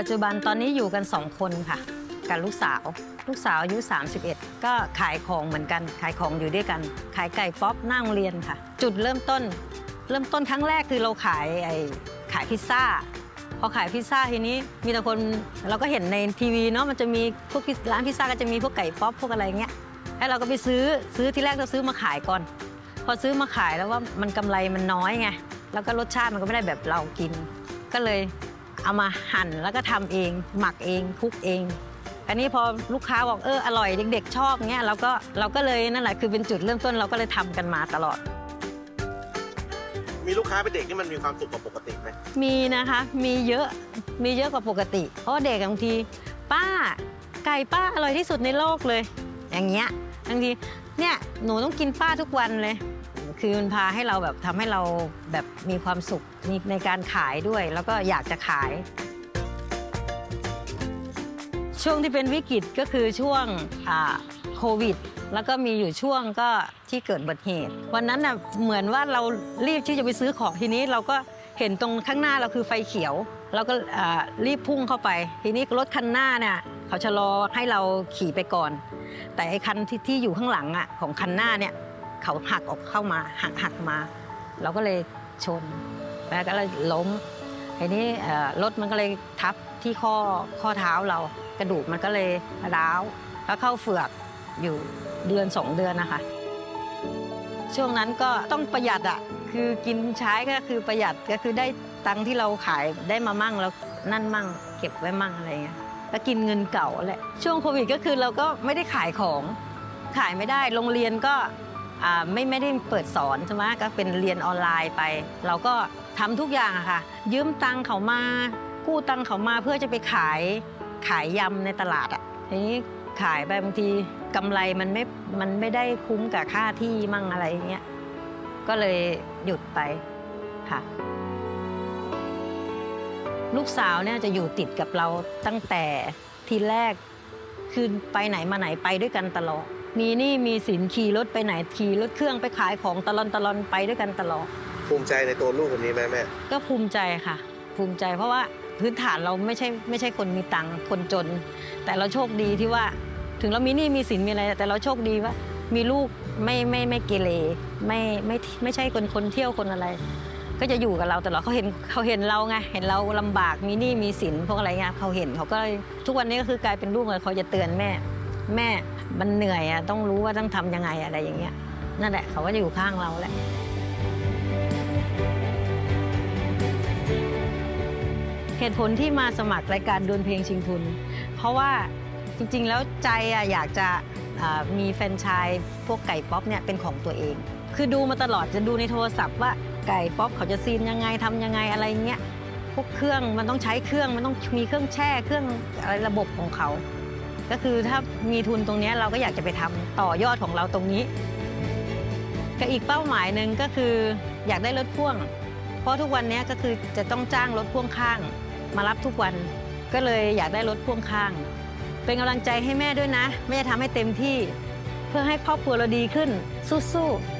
ปัจจุบันตอนนี้อยู่กัน 2 คนค่ะ กับลูกสาว ลูกสาวอายุ 31 ก็ขายของเหมือนกัน ขายของอยู่ด้วยกัน ขายไก่ป๊อปหน้าโรงเรียนค่ะ จุดเริ่มต้น เริ่มต้นครั้งแรกคือเราขายไอ้ขายพิซซ่า พอขายพิซซ่าทีนี้มีแต่คนเราก็เห็นในทีวีเนาะมันจะมีพวกร้านพิซซ่าก็จะมีพวกไก่ป๊อปพวกอะไรเงี้ยแล้วเราก็ไปซื้อซื้อที่แรกเราซื้อมาขายก่อน พอซื้อมาขายแล้วว่ามันกำไรมันน้อยไงแล้วก็รสชาติมันก็ไม่ได้แบบเรากิน ก็เลย เอามาหั่นแล้วก็ทำเอง หมักเองคลุกเอง อันนี้พอลูกค้าบอกเอออร่อยเด็ก ๆ ชอบเงี้ยเราก็เราก็เลยนั่นแหละคือเป็นจุดเริ่มต้นเราก็เลยทำกันมาตลอด มีลูกค้าเป็นเด็กที่มันมีความสุขกว่าปกติไหมมีนะคะ มีเยอะมีเยอะกว่าปกติ เพราะว่าเด็กบางที ป้าไก่ป้าอร่อยที่สุดในโลกเลย อย่างเงี้ยบางทีเนี่ยหนูต้องกินป้าทุกวันเลย คือมันพาให้เราแบบทำให้เราแบบมีความสุขในในการขายด้วย แล้วก็อยากจะขาย ช่วงที่เป็นวิกฤตก็คือช่วงอ่าโควิด แล้วก็มีอยู่ช่วงก็ที่เกิดอุบัติเหตุ วันนั้นน่ะเหมือนว่าเรารีบที่จะไปซื้อของทีนี้เราก็เห็นตรงข้างหน้าเราคือไฟเขียว เราก็อ่ารีบพุ่งเข้าไป ทีนี้รถคันหน้าเนี่ยเขาชะลอให้เราขี่ไปก่อน แต่ไอ้คันที่ที่อยู่ข้างหลังอะของคันหน้าเนี่ย เขาหักออกเข้ามาหักหักมา เราก็เลยชนแล้วก็เลยล้มทีนี้เอ่อรถมันก็เลยทับที่ข้อข้อเท้าเรากระดูกมันก็เลยร้าวแล้วเข้าเฝือกอยู่เดือนสองเดือนนะคะ ช่วงนั้นก็ต้องประหยัดอะคือกินใช้ก็คือประหยัดก็คือได้ตังค์ที่เราขายได้มามั่งแล้วนั่นมั่ง เก็บไว้มั่งอะไรเงี้ยแล้วกินเงินเก่าแหละช่วงโควิดก็คือเราก็ไม่ได้ขายของขายไม่ได้โรงเรียนก็ ไม่ไม่ได้เปิดสอนใช่ไหมก็เป็นเรียนออนไลน์ไป เราก็ทำทุกอย่างอะค่ะ ยืมตังเขามากู้ตังเขามาเพื่อจะไปขายขายยำในตลาดอะทีนี้ขายไปบางทีกำไรมันไม่มันไม่ได้คุ้มกับค่าที่มั่งอะไรเงี้ยก็เลยหยุดไปค่ะลูกสาวเนี่ยจะอยู่ติดกับเราตั้งแต่ทีแรกคือไปไหนมาไหนไปด้วยกันตลอด มีหนี่มีสินขี่รถไปไหนขี่รถเครื่องไปขายของตลอนตลอนไปด้วยกันตลอด ภูมิใจในตัวลูกคนนี้ไหมแม่ ก็ภูมิใจค่ะ ภูมิใจเพราะว่าพื้นฐานเราไม่ใช่ไม่ใช่คนมีตังค์คนจน แต่เราโชคดีที่ว่า ถึงเรามีหนี้มีสินมีอะไร แต่เราโชคดีว่า มีลูกไม่ไม่ไม่เกเรไม่ไม่ไม่ใช่คนคนเที่ยวคนอะไร ก็จะอยู่กับเราตลอดเขาเห็นเขาเห็นเราไงเห็นเราลำบากมีหนี้มีสินพวกอะไรเงี้ยเขาเห็นเขาก็เลยทุกวันนี้ก็คือกลายเป็นลูกเลยเขาจะเตือนแม่ แม่ มันเหนื่อยอะต้องรู้ว่าต้องทำยังไงอะไรอย่างเงี้ยนั่นแหละเขาก็จะอยู่ข้างเราแหละเหตุผลที่มาสมัครรายการดวลเพลงชิงทุน เพราะว่าจริงๆ แล้วใจอะอยากจะอ่ามีแฟรนไชายพวกไก่ป๊อปเนี่ยเป็นของตัวเอง คือดูมาตลอดจะดูในโทรศัพท์ว่าไก่ป๊อปเขาจะซีนยังไงทำยังไงอะไรเงี้ยพวกเครื่องมันต้องใช้เครื่องมันต้องมีเครื่องแช่เครื่องอะไรระบบของเขา ก็คือถ้ามีทุนตรงนี้เราก็อยากจะไปทำต่อยอดของเราตรงนี้กับอีกเป้าหมายหนึ่งก็คืออยากได้รถพ่วง เพราะทุกวันนี้ก็คือจะต้องจ้างรถพ่วงข้าง มารับทุกวันก็เลยอยากได้รถพ่วงข้าง เป็นกำลังใจให้แม่ด้วยนะแม่จะทำให้เต็มที่ เพื่อให้ครอบครัวเราดีขึ้นสู้ๆ